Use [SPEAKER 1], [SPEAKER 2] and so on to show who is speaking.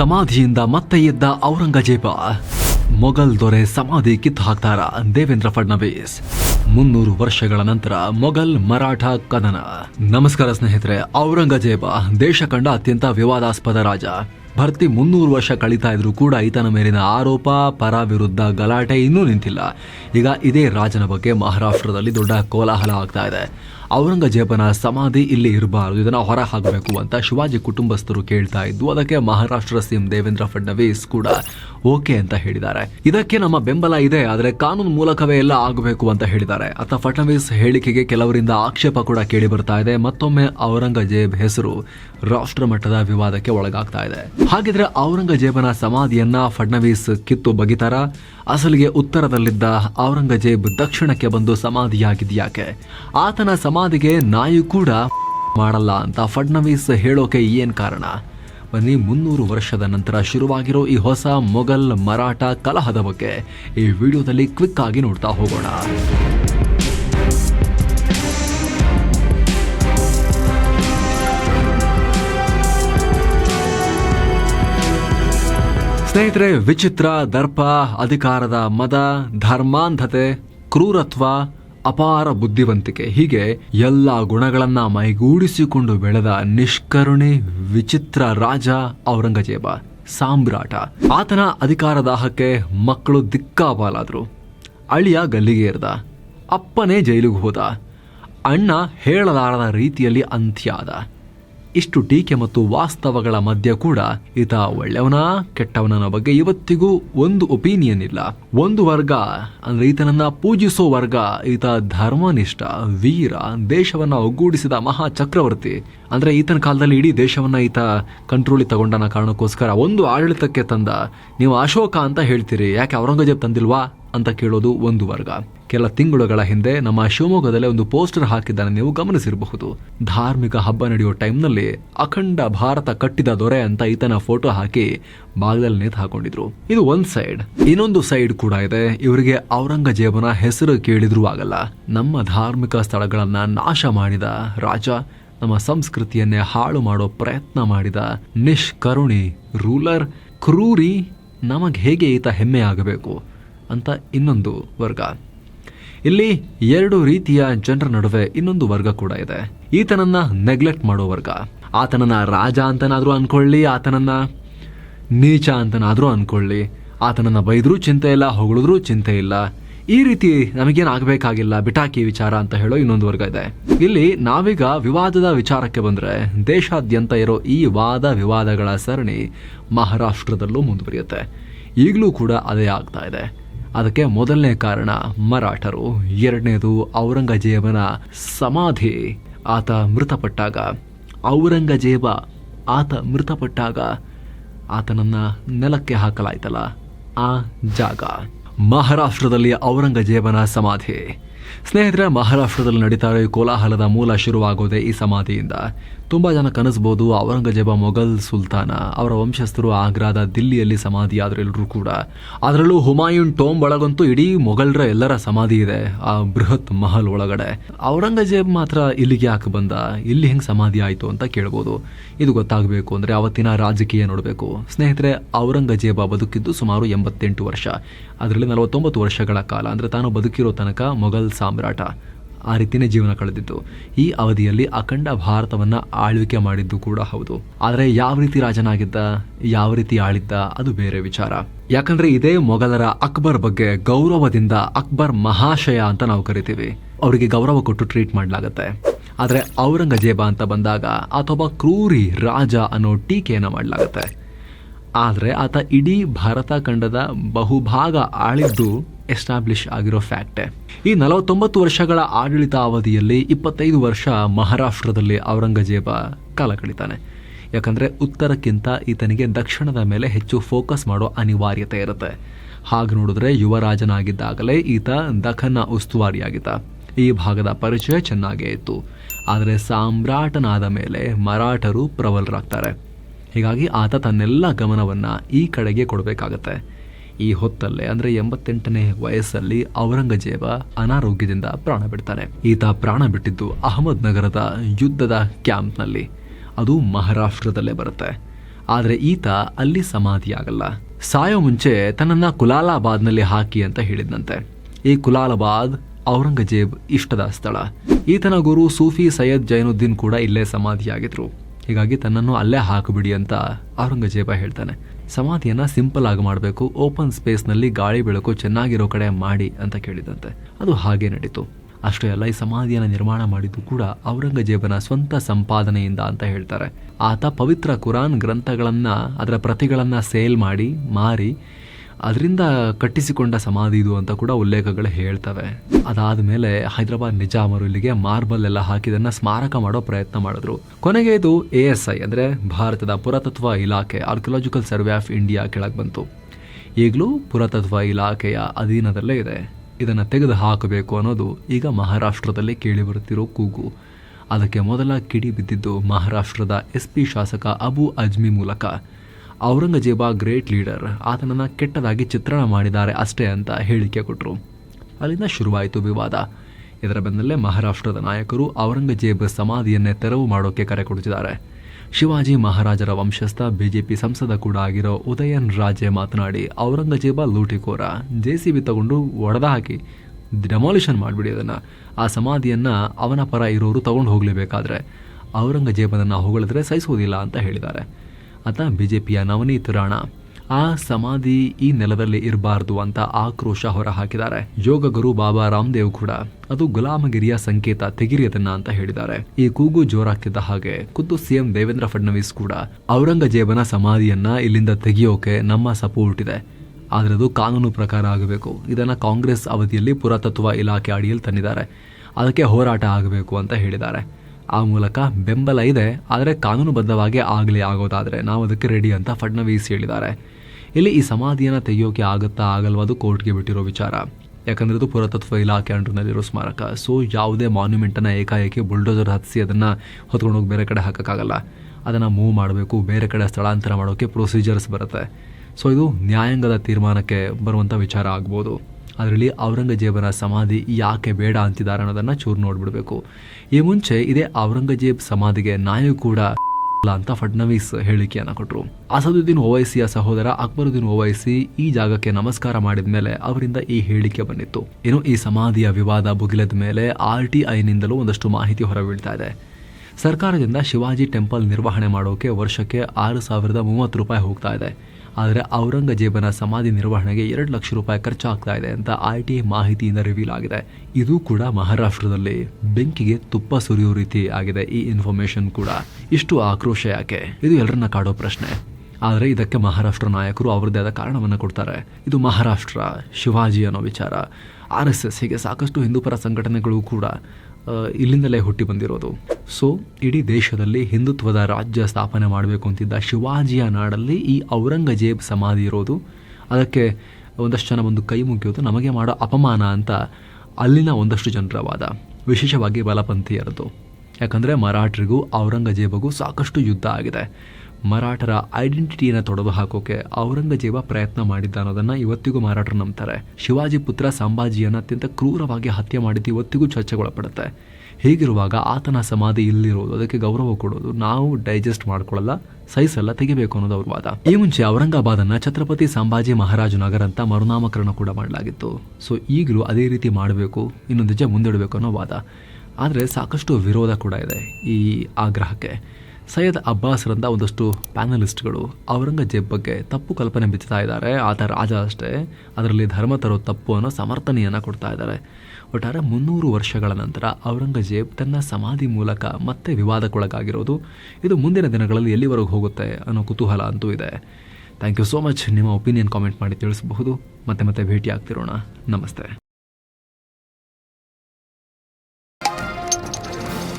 [SPEAKER 1] ಸಮಾಧಿಯಿಂದ ಮತ್ತೆ ಎದ್ದ ಔರಂಗಜೇಬ. ಮೊಘಲ್ ದೊರೆ ಸಮಾಧಿ ಕಿತ್ತು ಹಾಕ್ತಾರ ದೇವೇಂದ್ರ ಫಡ್ನವೀಸ್. ಮುನ್ನೂರು ವರ್ಷಗಳ ನಂತರ ಮೊಘಲ್ ಮರಾಠ ಕದನ. ನಮಸ್ಕಾರ ಸ್ನೇಹಿತರೆ, ಔರಂಗಜೇಬ ದೇಶ ಕಂಡ ಅತ್ಯಂತ ವಿವಾದಾಸ್ಪದ ರಾಜ. ಭರ್ತಿ ಮುನ್ನೂರು ವರ್ಷ ಕಳೀತಾ ಇದ್ರೂ ಕೂಡ ಈತನ ಮೇಲಿನ ಆರೋಪ ಪರ ವಿರುದ್ಧ ಗಲಾಟೆ ಇನ್ನೂ ನಿಂತಿಲ್ಲ. ಈಗ ಇದೇ ರಾಜನ ಬಗ್ಗೆ ಮಹಾರಾಷ್ಟ್ರದಲ್ಲಿ ದೊಡ್ಡ ಕೋಲಾಹಲ ಆಗ್ತಾ ಇದೆ. ಔರಂಗಜೇಬನ ಸಮಾಧಿ ಇಲ್ಲಿ ಇರಬಾರದು, ಇದನ್ನು ಹೊರ ಹಾಕಬೇಕು ಅಂತ ಶಿವಾಜಿ ಕುಟುಂಬಸ್ಥರು ಕೇಳ್ತಾ ಇದ್ದು, ಅದಕ್ಕೆ ಮಹಾರಾಷ್ಟ್ರ ಸಿಎಂ ದೇವೇಂದ್ರ ಫಡ್ನವೀಸ್ ಕೂಡ ಓಕೆ ಅಂತ ಹೇಳಿದ್ದಾರೆ. ಇದಕ್ಕೆ ನಮ್ಮ ಬೆಂಬಲ ಇದೆ, ಆದರೆ ಕಾನೂನು ಮೂಲಕವೇ ಎಲ್ಲ ಆಗಬೇಕು ಅಂತ ಹೇಳಿದ್ದಾರೆ. ಅಥವಾ ಫಡ್ನವೀಸ್ ಹೇಳಿಕೆಗೆ ಕೆಲವರಿಂದ ಆಕ್ಷೇಪ ಕೂಡ ಕೇಳಿ ಬರ್ತಾ ಇದೆ. ಮತ್ತೊಮ್ಮೆ ಔರಂಗಜೇಬ್ ಹೆಸರು ರಾಷ್ಟ್ರ ಮಟ್ಟದ ವಿವಾದಕ್ಕೆ ಒಳಗಾಗ್ತಾ ಇದೆ. ಹಾಗಿದ್ರೆ ಔರಂಗಜೇಬನ ಸಮಾಧಿಯನ್ನ ಫಡ್ನವೀಸ್ ಕಿತ್ತು ಬಗಿತಾರ? ಅಸಲಿಗೆ ಉತ್ತರದಲ್ಲಿದ್ದ ಔರಂಗಜೇಬ್ ದಕ್ಷಿಣಕ್ಕೆ ಬಂದು ಸಮಾಧಿಯಾಗಿದ್ಯಾಕೆ? ಆತನ ಸಮಾಧಿಗೆ ನಾಯಿ ಕೂಡ ಮಾಡಲ್ಲ ಅಂತ ಫಡ್ನವೀಸ್ ಹೇಳೋಕೆ ಏನ್ ಕಾರಣ? ಬನ್ನಿ ಮುನ್ನೂರು ವರ್ಷದ ನಂತರ ಶುರುವಾಗಿರೋ ಈ ಹೊಸ ಮೊಘಲ್ ಮರಾಠ ಕಲಹದ ಬಗ್ಗೆ ಈ ವಿಡಿಯೋದಲ್ಲಿ ಕ್ವಿಕ್ ಆಗಿ ನೋಡ್ತಾ ಹೋಗೋಣ. ಸ್ನೇಹಿತರೆ, ವಿಚಿತ್ರ, ದರ್ಪ, ಅಧಿಕಾರದ ಮದ, ಧರ್ಮಾಂಧತೆ, ಕ್ರೂರತ್ವ, ಅಪಾರ ಬುದ್ಧಿವಂತಿಕೆ, ಹೀಗೆ ಎಲ್ಲ ಗುಣಗಳನ್ನ ಮೈಗೂಡಿಸಿಕೊಂಡು ಬೆಳೆದ ನಿಷ್ಕರುಣಿ, ವಿಚಿತ್ರ ರಾಜ ಔರಂಗಜೇಬ, ಸಾಮ್ರಾಟ. ಆತನ ಅಧಿಕಾರದಾಹಕ್ಕೆ ಮಕ್ಕಳು ದಿಕ್ಕಾಪಾಲಾದ್ರು ಅಳಿಯ ಗಲ್ಲಿಗೆ ಏರ್ದ. ಅಪ್ಪನೇ ಜೈಲಿಗೆ ಹೋದ. ಅಣ್ಣ ಹೇಳಲಾರದ ರೀತಿಯಲ್ಲಿ ಅಂತ್ಯ ಆದ. ಇಷ್ಟು ಟೀಕೆ ಮತ್ತು ವಾಸ್ತವಗಳ ಮಧ್ಯ ಕೂಡ ಈತ ಒಳ್ಳೆಯವನ ಕೆಟ್ಟವನ ಬಗ್ಗೆ ಇವತ್ತಿಗೂ ಒಂದು ಒಪಿನಿಯನ್ ಇಲ್ಲ ಒಂದು ವರ್ಗ, ಅಂದ್ರೆ ಈತನನ್ನ ಪೂಜಿಸೋ ವರ್ಗ, ಈತ ಧರ್ಮನಿಷ್ಠ, ವೀರ, ದೇಶವನ್ನ ಒಗ್ಗೂಡಿಸಿದ ಮಹಾ ಚಕ್ರವರ್ತಿ. ಅಂದ್ರೆ ಈತನ ಕಾಲದಲ್ಲಿ ಇಡೀ ದೇಶವನ್ನ ಈತ ಕಂಟ್ರೋಲಿ ತಗೊಂಡನ ಕಾರಣಕ್ಕೋಸ್ಕರ ಒಂದು ಆಡಳಿತಕ್ಕೆ ತಂದ. ನೀವು ಅಶೋಕ ಅಂತ ಹೇಳ್ತೀರಿ, ಯಾಕೆ ಔರಂಗಜೇಬ್ ತಂದಿಲ್ವಾ? ಅಂತ ಕೇಳೋದು ಒಂದು ವರ್ಗ. ಕೆಲ ತಿಂಗಳುಗಳ ಹಿಂದೆ ನಮ್ಮ ಶಿವಮೊಗ್ಗದಲ್ಲೇ ಒಂದು ಪೋಸ್ಟರ್ ಹಾಕಿದ್ದನ್ನು ನೀವು ಗಮನಿಸಿರಬಹುದು. ಧಾರ್ಮಿಕ ಹಬ್ಬ ನಡೆಯೋ ಟೈಮ್ನಲ್ಲಿ ಅಖಂಡ ಭಾರತ ಕಟ್ಟಿದ ದೊರೆ ಅಂತ ಈತನ ಫೋಟೋ ಹಾಕಿ ಭಾಗದಲ್ಲಿ ನೇತು ಹಾಕೊಂಡಿದ್ರು. ಇದು ಒಂದ್ ಸೈಡ್. ಇನ್ನೊಂದು ಸೈಡ್ ಕೂಡ ಇದೆ. ಇವರಿಗೆ ಔರಂಗಜೇಬನ ಹೆಸರು ಕೇಳಿದ್ರೂ ಆಗಲ್ಲ. ನಮ್ಮ ಧಾರ್ಮಿಕ ಸ್ಥಳಗಳನ್ನ ನಾಶ ಮಾಡಿದ ರಾಜ, ನಮ್ಮ ಸಂಸ್ಕೃತಿಯನ್ನೇ ಹಾಳು ಮಾಡೋ ಪ್ರಯತ್ನ ಮಾಡಿದ ನಿಷ್ಕರುಣಿ, ರೂಲರ್, ಕ್ರೂರಿ ನಮಗೆ ಹೇಗೆ ಈತ ಹೆಮ್ಮೆ ಆಗಬೇಕು ಅಂತ ಇನ್ನೊಂದು ವರ್ಗ. ಇಲ್ಲಿ ಎರಡು ರೀತಿಯ ಜನರ ನಡುವೆ ಇನ್ನೊಂದು ವರ್ಗ ಕೂಡ ಇದೆ. ಈತನನ್ನ ನೆಗ್ಲೆಕ್ಟ್ ಮಾಡೋ ವರ್ಗ. ಆತನನ್ನ ರಾಜ ಅಂತನಾದರೂ ಅನ್ಕೊಳ್ಳಿ, ಆತನನ್ನ ನೀಚ ಅಂತನಾದರೂ ಅನ್ಕೊಳ್ಳಿ. ಆತನನ್ನ ಬೈದ್ರೂ ಚಿಂತೆ ಇಲ್ಲ, ಹೊಗಳಿದ್ರೂ ಚಿಂತೆ ಇಲ್ಲ. ಈ ರೀತಿ ನಮಗೇನು ಆಗಬೇಕಾಗಿಲ್ಲ ಬಿಟಾಕಿ ವಿಚಾರ ಅಂತ ಹೇಳೋ ಇನ್ನೊಂದು ವರ್ಗ ಇದೆ. ಇಲ್ಲಿ ನಾವೀಗ ವಿವಾದದ ವಿಚಾರಕ್ಕೆ ಬಂದರೆ ದೇಶಾದ್ಯಂತ ಇರೋ ಈ ವಾದ ವಿವಾದಗಳ ಸರಣಿ ಮಹಾರಾಷ್ಟ್ರದಲ್ಲೂ ಮುಂದುವರಿಯುತ್ತೆ. ಈಗಲೂ ಕೂಡ ಅದೇ ಆಗ್ತಾ ಇದೆ. ಅದಕ್ಕೆ ಮೊದಲನೇ ಕಾರಣ ಮರಾಠರು, ಎರಡನೇದು ಔರಂಗಜೇಬನ ಸಮಾಧಿ. ಆತ ಮೃತಪಟ್ಟಾಗ. ಔರಂಗಜೇಬ ಆತ ಮೃತಪಟ್ಟಾಗ. ಆತನನ್ನ ನೆಲಕ್ಕೆ ಹಾಕಲಾಯ್ತಲ್ಲ, ಆ ಜಾಗ. ಮಹಾರಾಷ್ಟ್ರದಲ್ಲಿ ಔರಂಗಜೇಬನ ಸಮಾಧಿ. ಸ್ನೇಹಿತರೆ, ಮಹಾರಾಷ್ಟ್ರದಲ್ಲಿ ನಡೀತಾ ಇರೋ ಕೋಲಾಹಲದ ಮೂಲ ಶುರುವಾಗೋದೇ ಈ ಸಮಾಧಿಯಿಂದ. ತುಂಬಾ ಜನ ಕನಸ್ಬೋದು ಔರಂಗಜೇಬ ಮೊಘಲ್ ಸುಲ್ತಾನ. ಅವರ ವಂಶಸ್ಥರು ಆಗ್ರಾದ ದಿಲ್ಲಿಯಲ್ಲಿ ಸಮಾಧಿ ಆದರೆ ಎಲ್ಲರೂ ಕೂಡ. ಅದರಲ್ಲೂ ಹುಮಾಯೂನ್ ಟೋಮ್ ಒಳಗಂತೂ ಇಡೀ ಮೊಘಲರ ಎಲ್ಲರ ಸಮಾಧಿ ಇದೆ, ಆ ಬೃಹತ್ ಮಹಲ್ ಒಳಗಡೆ. ಔರಂಗಜೇಬ್ ಮಾತ್ರ ಇಲ್ಲಿಗೆ ಯಾಕೆ ಬಂದ? ಇಲ್ಲಿ ಹೆಂಗೆ ಸಮಾಧಿ ಆಯ್ತು ಅಂತ ಕೇಳ್ಬೋದು. ಇದು ಗೊತ್ತಾಗಬೇಕು ಅಂದ್ರೆ ಅವತ್ತಿನ ರಾಜಕೀಯ ನೋಡಬೇಕು. ಸ್ನೇಹಿತರೆ, ಔರಂಗಜೇಬ ಬದುಕಿದ್ದು ಸುಮಾರು ಎಂಬತ್ತೆಂಟು ವರ್ಷ. ಅದರಲ್ಲಿ ನಲವತ್ತೊಂಬತ್ತು ವರ್ಷಗಳ ಕಾಲ. ಅಂದ್ರೆ ತಾನು ಬದುಕಿರೋ ತನಕ ಮೊಘಲ್ ಸಾಮ್ರಾಟ. ಆ ರೀತಿಯೇ ಜೀವನ ಕಳೆದಿದ್ದು. ಈ ಅವಧಿಯಲ್ಲಿ ಅಖಂಡ ಭಾರತವನ್ನ ಆಳ್ವಿಕೆ ಮಾಡಿದ್ದು ಕೂಡ ಹೌದು. ಆದರೆ ಯಾವ ರೀತಿ ರಾಜನಾಗಿದ್ದ, ಯಾವ ರೀತಿ ಆಳಿದ್ದ, ಅದು ಬೇರೆ ವಿಚಾರ. ಯಾಕಂದ್ರೆ ಇದೇ ಮೊಘಲರ ಅಕ್ಬರ್ ಬಗ್ಗೆ ಗೌರವದಿಂದ ಅಕ್ಬರ್ ಮಹಾಶಯ ಅಂತ ನಾವು ಕರಿತೀವಿ. ಅವರಿಗೆ ಗೌರವ ಕೊಟ್ಟು ಟ್ರೀಟ್ ಮಾಡಲಾಗತ್ತೆ. ಆದರೆ ಔರಂಗಜೇಬ ಅಂತ ಬಂದಾಗ ಅಥವಾ ಕ್ರೂರಿ ರಾಜ ಅನ್ನೋ ಟೀಕೆಯನ್ನ ಮಾಡಲಾಗತ್ತೆ. ಆದರೆ ಆತ ಇಡೀ ಭಾರತ ಖಂಡದ ಬಹುಭಾಗ ಆಳಿದ್ದು ಎಸ್ಟಾಬ್ಲಿಷ್ ಆಗಿರೋ ಫ್ಯಾಕ್ಟೇ. ಈ ನಲವತ್ತೊಂಬತ್ತು ವರ್ಷಗಳ ಆಡಳಿತ ಅವಧಿಯಲ್ಲಿ ಇಪ್ಪತ್ತೈದು ವರ್ಷ ಮಹಾರಾಷ್ಟ್ರದಲ್ಲಿ ಔರಂಗಜೇಬ ಕಾಲ ಕಳೀತಾನೆ. ಯಾಕಂದರೆ ಉತ್ತರಕ್ಕಿಂತ ಈತನಿಗೆ ದಕ್ಷಿಣದ ಮೇಲೆ ಹೆಚ್ಚು ಫೋಕಸ್ ಮಾಡೋ ಅನಿವಾರ್ಯತೆ ಇರುತ್ತೆ. ಹಾಗೆ ನೋಡಿದ್ರೆ ಯುವರಾಜನಾಗಿದ್ದಾಗಲೇ ಈತ ದಖನ್ನ ಉಸ್ತುವಾರಿಯಾಗಿದ್ದ. ಈ ಭಾಗದ ಪರಿಚಯ ಚೆನ್ನಾಗೇ ಇತ್ತು. ಆದರೆ ಸಾಮ್ರಾಟನಾದ ಮೇಲೆ ಮರಾಠರು ಪ್ರಬಲರಾಗ್ತಾರೆ. ಹೀಗಾಗಿ ಆತ ತನ್ನೆಲ್ಲ ಗಮನವನ್ನು ಈ ಕಡೆಗೆ ಕೊಡಬೇಕಾಗತ್ತೆ. ಈ ಹೊತ್ತಲ್ಲೇ, ಅಂದ್ರೆ ಎಂಬತ್ತೆಂಟನೇ ವಯಸ್ಸಲ್ಲಿ ಔರಂಗಜೇಬ ಅನಾರೋಗ್ಯದಿಂದ ಪ್ರಾಣ ಬಿಡ್ತಾನೆ. ಈತ ಪ್ರಾಣ ಬಿಟ್ಟಿದ್ದು ಅಹಮದ್ ನಗರದ ಯುದ್ಧದ ಕ್ಯಾಂಪ್ನಲ್ಲಿ. ಅದು ಮಹಾರಾಷ್ಟ್ರದಲ್ಲೇ ಬರುತ್ತೆ. ಆದರೆ ಈತ ಅಲ್ಲಿ ಸಮಾಧಿಯಾಗಲ್ಲ. ಸಾಯೋ ಮುಂಚೆ ತನ್ನನ್ನ ಕುಲಾಲಾಬಾದ್ನಲ್ಲಿ ಹಾಕಿ ಅಂತ ಹೇಳಿದ್ನಂತೆ. ಈ ಕುಲಾಲಾಬಾದ್ ಔರಂಗಜೇಬ್ ಇಷ್ಟದ ಸ್ಥಳ. ಈತನ ಗುರು ಸೂಫಿ ಸೈಯದ್ ಜೈನುದ್ದೀನ್ ಕೂಡ ಇಲ್ಲೇ ಸಮಾಧಿಯಾಗಿದ್ರು. ಹೀಗಾಗಿ ತನ್ನನ್ನು ಅಲ್ಲೇ ಹಾಕಿಬಿಡಿ ಅಂತ ಔರಂಗಜೇಬ ಹೇಳ್ತಾನೆ. ಸಮಾಧಿಯನ್ನ ಸಿಂಪಲ್ ಆಗಿ ಮಾಡಬೇಕು, ಓಪನ್ ಸ್ಪೇಸ್ನಲ್ಲಿ ಗಾಳಿ ಬೆಳಕು ಚೆನ್ನಾಗಿರೋ ಕಡೆ ಮಾಡಿ ಅಂತ ಕೇಳಿದಂತೆ. ಅದು ಹಾಗೆ ನಡೀತು. ಅಷ್ಟೇ ಅಲ್ಲ, ಈ ಸಮಾಧಿಯನ್ನು ನಿರ್ಮಾಣ ಮಾಡಿದ್ದು ಕೂಡ ಔರಂಗಜೇಬನ ಸ್ವಂತ ಸಂಪಾದನೆಯಿಂದ ಅಂತ ಹೇಳ್ತಾರೆ. ಆತ ಪವಿತ್ರ ಕುರಾನ್ ಗ್ರಂಥಗಳನ್ನ, ಅದರ ಪ್ರತಿಗಳನ್ನ ಸೇಲ್ ಮಾಡಿ, ಮಾರಿ ಅದರಿಂದ ಕಟ್ಟಿಸಿಕೊಂಡ ಸಮಾಧಿ ಇದು ಅಂತ ಕೂಡ ಉಲ್ಲೇಖಗಳು ಹೇಳ್ತವೆ. ಅದಾದ ಮೇಲೆ ಹೈದರಾಬಾದ್ ನಿಜಾಮರು ಇಲ್ಲಿಗೆ ಮಾರ್ಬಲ್ ಎಲ್ಲ ಹಾಕಿದನ್ನ ಸ್ಮಾರಕ ಮಾಡೋ ಪ್ರಯತ್ನ ಮಾಡಿದ್ರು. ಕೊನೆಗೆ ಇದು ಎ ಎಸ್ ಐ ಅಂದ್ರೆ ಭಾರತದ ಪುರಾತತ್ವ ಇಲಾಖೆ ಆರ್ಕಿಯಾಲಜಿಕಲ್ ಸರ್ವೆ ಆಫ್ ಇಂಡಿಯಾ ಕೆಳಗೆ ಬಂತು. ಈಗಲೂ ಪುರಾತತ್ವ ಇಲಾಖೆಯ ಅಧೀನದಲ್ಲೇ ಇದೆ. ಇದನ್ನು ತೆಗೆದು ಹಾಕಬೇಕು ಅನ್ನೋದು ಈಗ ಮಹಾರಾಷ್ಟ್ರದಲ್ಲಿ ಕೇಳಿಬರುತ್ತಿರೋ ಕೂಗು. ಅದಕ್ಕೆ ಮೊದಲ ಕಿಡಿ ಬಿದ್ದಿದ್ದು ಮಹಾರಾಷ್ಟ್ರದ ಎಸ್ ಪಿ ಶಾಸಕ ಅಬು ಅಜ್ಮಿ ಮೂಲಕ. Aurangzeb great leader. ಆತನನ್ನು ಕೆಟ್ಟದಾಗಿ ಚಿತ್ರಣ ಮಾಡಿದ್ದಾರೆ ಅಷ್ಟೇ ಅಂತ ಹೇಳಿಕೆ ಕೊಟ್ಟರು ಅಲ್ಲಿಂದ ಶುರುವಾಯಿತು ವಿವಾದ. ಇದರ ಬೆನ್ನಲ್ಲೇ ಮಹಾರಾಷ್ಟ್ರದ ನಾಯಕರು ಔರಂಗಜೇಬ್ ಸಮಾಧಿಯನ್ನೇ ತೆರವು ಮಾಡೋಕ್ಕೆ ಕರೆ ಕೊಡುತ್ತಿದ್ದಾರೆ. ಶಿವಾಜಿ ಮಹಾರಾಜರ ವಂಶಸ್ಥ, ಬಿಜೆಪಿ ಸಂಸದ ಕೂಡ ಆಗಿರೋ ಉದಯನ್ ರಾಜೆ ಮಾತನಾಡಿ, ಔರಂಗಜೇಬ ಲೂಟಿಕೋರ ಜೆ ಸಿ ಬಿ ತಗೊಂಡು ಒಡೆದ ಹಾಕಿ ಡೆಮಾಲಿಷನ್ ಮಾಡಿಬಿಡಿ ಅದನ್ನು. ಆ ಸಮಾಧಿಯನ್ನು ಅವನ ಪರ ಇರೋರು ತಗೊಂಡು ಹೋಗಲೇಬೇಕಾದ್ರೆ. ಔರಂಗಜೇಬನನ್ನು ಹೊಗಳಿದ್ರೆ ಸಹಿಸುವುದಿಲ್ಲ ಅಂತ ಹೇಳಿದ್ದಾರೆ. ಆತ ಪಿಯ ನವನೀತ್ ರಾಣಾ, ಆ ಸಮಾಧಿ ಈ ನೆಲದಲ್ಲಿ ಇರಬಾರ್ದು ಅಂತ ಆಕ್ರೋಶ ಹೊರಹಾಕಿದ್ದಾರೆ. ಯೋಗ ಗುರು ಬಾಬಾ ರಾಮದೇವ್ ಕೂಡ ಅದು ಗುಲಾಮಗಿರಿಯ ಸಂಕೇತ ತೆಗಿರಿ ಅದನ್ನ ಅಂತ ಹೇಳಿದ್ದಾರೆ. ಈ ಕೂಗು ಜೋರಾಗ್ತಿದ್ದ ಹಾಗೆ ಖುದ್ದು ಸಿಎಂ ದೇವೇಂದ್ರ ಫಡ್ನವೀಸ್ ಕೂಡ ಔರಂಗಜೇಬನ ಸಮಾಧಿಯನ್ನ ಇಲ್ಲಿಂದ ತೆಗೆಯೋಕೆ ನಮ್ಮ ಸಪೋರ್ಟ್ ಇದೆ. ಆದರೆ ಅದು ಕಾನೂನು ಪ್ರಕಾರ ಆಗಬೇಕು. ಇದನ್ನ ಕಾಂಗ್ರೆಸ್ ಅವಧಿಯಲ್ಲಿ ಪುರಾತತ್ವ ಇಲಾಖೆ ಅಡಿಯಲ್ಲಿ ತಂದಿದ್ದಾರೆ. ಅದಕ್ಕೆ ಹೋರಾಟ ಆಗಬೇಕು ಅಂತ ಹೇಳಿದ್ದಾರೆ. ಆ ಮೂಲಕ ಬೆಂಬಲ ಇದೆ, ಆದರೆ ಕಾನೂನುಬದ್ಧವಾಗಿ ಆಗಲಿ ಆಗೋದಾದರೆ ನಾವು ಅದಕ್ಕೆ ರೆಡಿ ಅಂತ ಫಡ್ನವೀಸ್ ಹೇಳಿದ್ದಾರೆ. ಇಲ್ಲಿ ಈ ಸಮಾಧಿಯನ್ನು ತೆಗೆಯೋಕೆ ಆಗುತ್ತಾ ಆಗಲ್ವಾ ಅದು ಕೋರ್ಟ್ಗೆ ಬಿಟ್ಟಿರೋ ವಿಚಾರ. ಯಾಕಂದ್ರೆ ಇದು ಪುರಾತತ್ವ ಇಲಾಖೆ ಅಂಡರ್ನಲ್ಲಿರೋ ಸ್ಮಾರಕ. ಸೊ ಯಾವುದೇ ಮಾನ್ಯುಮೆಂಟನ್ನು ಏಕಾಏಕಿ ಬುಲ್ಡೋಸರ್ ಹತ್ತಿಸಿ ಅದನ್ನು ಹೊತ್ಕೊಂಡು ಹೋಗಿ ಬೇರೆ ಕಡೆ ಹಾಕೋಕ್ಕಾಗಲ್ಲ. ಅದನ್ನು ಮೂವ್ ಮಾಡಬೇಕು, ಬೇರೆ ಕಡೆ ಸ್ಥಳಾಂತರ ಮಾಡೋಕ್ಕೆ ಪ್ರೊಸೀಜರ್ಸ್ ಬರುತ್ತೆ. ಸೊ ಇದು ನ್ಯಾಯಾಂಗದ ತೀರ್ಮಾನಕ್ಕೆ ಬರುವಂಥ ವಿಚಾರ ಆಗ್ಬೋದು. ಅದರಲ್ಲಿ ಔರಂಗಜೇಬನ ಸಮಾಧಿ ಯಾಕೆ ಬೇಡ ಅಂತಿದ್ದಾರೆ ಅನ್ನೋದನ್ನ ಚೂರು ನೋಡಿಬಿಡಬೇಕು. ಈ ಮುಂಚೆ ಇದೇ ಔರಂಗಜೇಬ್ ಸಮಾಧಿಗೆ ನಾಯು ಕೂಡ ಅಂತ ಫಡ್ನವೀಸ್ ಹೇಳಿಕೆಯನ್ನ ಕೊಟ್ಟರು ಅಸದುದ್ದೀನ್ ಓವೈಸಿಯ ಸಹೋದರ ಅಕ್ಬರುದ್ದೀನ್ ಓವೈಸಿ ಈ ಜಾಗಕ್ಕೆ ನಮಸ್ಕಾರ ಮಾಡಿದ ಮೇಲೆ ಅವರಿಂದ ಈ ಹೇಳಿಕೆ ಬಂದಿತ್ತು. ಇನ್ನು ಈ ಸಮಾಧಿಯ ವಿವಾದ ಭುಗಿಲದ ಮೇಲೆ ಆರ್ ಟಿ ಐನಿಂದಲೂ ಒಂದಷ್ಟು ಮಾಹಿತಿ ಹೊರಬೀಳ್ತಾ ಇದೆ. ಸರ್ಕಾರದಿಂದ ಶಿವಾಜಿ ಟೆಂಪಲ್ ನಿರ್ವಹಣೆ ಮಾಡೋಕೆ ವರ್ಷಕ್ಕೆ ಆರು ಸಾವಿರದ ಮೂವತ್ತು ರೂಪಾಯಿ ಹೋಗ್ತಾ ಇದೆ. ಆದರೆ ಔರಂಗಜೇಬನ ಸಮಾಧಿ ನಿರ್ವಹಣೆಗೆ ಎರಡು ಲಕ್ಷ ರೂಪಾಯಿ ಖರ್ಚಾಗ್ತಾ ಇದೆ ಅಂತ ಐ ಟಿ ಮಾಹಿತಿಯಿಂದ ರಿವೀಲ್ ಆಗಿದೆ. ಇದು ಕೂಡ ಮಹಾರಾಷ್ಟ್ರದಲ್ಲಿ. ಬೆಂಕಿಗೆ ತುಪ್ಪ ಸುರಿಯೋ ರೀತಿ ಆಗಿದೆ ಈ ಇನ್ಫಾರ್ಮೇಶನ್ ಕೂಡ. ಇಷ್ಟು ಆಕ್ರೋಶ ಯಾಕೆ? ಇದು ಎಲ್ಲರನ್ನ ಕಾಡೋ ಪ್ರಶ್ನೆ. ಆದರೆ ಇದಕ್ಕೆ ಮಹಾರಾಷ್ಟ್ರ ನಾಯಕರು ಅವರದೇ ಆದ ಕಾರಣವನ್ನು ಕೊಡ್ತಾರೆ. ಇದು ಮಹಾರಾಷ್ಟ್ರ, ಶಿವಾಜಿ ಅನ್ನೋ ವಿಚಾರ. ಆರ್ ಎಸ್ ಎಸ್ ಹೀಗೆ ಸಾಕಷ್ಟು ಹಿಂದೂಪರ ಸಂಘಟನೆಗಳು ಕೂಡ ಇಲ್ಲಿಂದಲೇ ಹುಟ್ಟಿ ಬಂದಿರೋದು. ಸೊ, ಇಡೀ ದೇಶದಲ್ಲಿ ಹಿಂದುತ್ವದ ರಾಜ್ಯ ಸ್ಥಾಪನೆ ಮಾಡಬೇಕು ಅಂತಿದ್ದ ಶಿವಾಜಿಯ ನಾಡಲ್ಲಿ ಈ ಔರಂಗಜೇಬ್ ಸಮಾಧಿ ಇರೋದು. ಅದಕ್ಕೆ ಒಂದಷ್ಟು ಜನ ಒಂದು ಕೈ ಮುಗಿಯೋದು ನಮಗೆ ಮಾಡೋ ಅಪಮಾನ ಅಂತ ಅಲ್ಲಿನ ಒಂದಷ್ಟು ಜನರ ವಾದ ವಿಶೇಷವಾಗಿ ಬಲಪಂಥೀಯರದು ಯಾಕಂದರೆ ಮರಾಠರಿಗೂ ಔರಂಗಜೇಬಗೂ ಸಾಕಷ್ಟು ಯುದ್ಧ ಆಗಿದೆ. ಮರಾಠರ ಐಡೆಂಟಿಟಿಯನ್ನು ತೊಡೆದು ಹಾಕೋಕೆ ಔರಂಗಜೇಬ ಪ್ರಯತ್ನ ಮಾಡಿದ್ದ ಅನ್ನೋದನ್ನ ಇವತ್ತಿಗೂ ಮರಾಠರು ನಂಬ್ತಾರೆ. ಶಿವಾಜಿ ಪುತ್ರ ಸಂಭಾಜಿಯನ್ನು ಅತ್ಯಂತ ಕ್ರೂರವಾಗಿ ಹತ್ಯೆ ಮಾಡಿದ್ದು ಇವತ್ತಿಗೂ ಚರ್ಚೆಗೊಳಪಡುತ್ತೆ. ಹೀಗಿರುವಾಗ ಆತನ ಸಮಾಧಿ ಇಲ್ಲಿರೋದು, ಅದಕ್ಕೆ ಗೌರವ ಕೊಡೋದು ನಾವು ಡೈಜೆಸ್ಟ್ ಮಾಡ್ಕೊಳ್ಳಲ್ಲ, ಸಹಿಸಲ್ಲ, ತೆಗಿಬೇಕು ಅನ್ನೋದು ಅವ್ರ ವಾದ. ಈ ಮುಂಚೆ ಔರಂಗಾಬಾದನ್ನು ಛತ್ರಪತಿ ಸಂಭಾಜಿ ಮಹಾರಾಜ ನಗರ ಅಂತ ಮರುನಾಮಕರಣ ಕೂಡ ಮಾಡಲಾಗಿತ್ತು. ಸೊ ಈಗಲೂ ಅದೇ ರೀತಿ ಮಾಡಬೇಕು, ಇನ್ನೊಂದು ಹೆಜ್ಜೆ ಮುಂದಿಡಬೇಕು ಅನ್ನೋ ವಾದ. ಆದರೆ ಸಾಕಷ್ಟು ವಿರೋಧ ಕೂಡ ಇದೆ ಈ ಆಗ್ರಹಕ್ಕೆ. ಸೈಯದ್ ಅಬ್ಬಾಸ್ರಂಥ ಒಂದಷ್ಟು ಪ್ಯಾನಲಿಸ್ಟ್ಗಳು ಔರಂಗಜೇಬ್ ಬಗ್ಗೆ ತಪ್ಪು ಕಲ್ಪನೆ ಬಿಚ್ಚುತ್ತಾ ಇದ್ದಾರೆ. ಆತ ರಾಜ ಅಷ್ಟೇ. ಅದರಲ್ಲಿ ಧರ್ಮ ತರೋ ತಪ್ಪು ಅನ್ನೋ ಸಮರ್ಥನೆಯನ್ನು ಕೊಡ್ತಾ ಇದ್ದಾರೆ. ಒಟ್ಟಾರೆ ಮುನ್ನೂರು ವರ್ಷಗಳ ನಂತರ ಔರಂಗಜೇಬ್ ತನ್ನ ಸಮಾಧಿ ಮೂಲಕ ಮತ್ತೆ ವಿವಾದಕ್ಕೊಳಗಾಗಿರೋದು. ಇದು ಮುಂದಿನ ದಿನಗಳಲ್ಲಿ ಎಲ್ಲಿವರೆಗೂ ಹೋಗುತ್ತೆ ಅನ್ನೋ ಕುತೂಹಲ ಅಂತೂ ಇದೆ. Thank you so much. ನಿಮ್ಮ ಒಪಿನಿಯನ್ ಕಾಮೆಂಟ್ ಮಾಡಿ ತಿಳಿಸಬಹುದು. ಮತ್ತೆ ಮತ್ತೆ ಭೇಟಿ ಆಗ್ತಿರೋಣ ನಮಸ್ತೆ.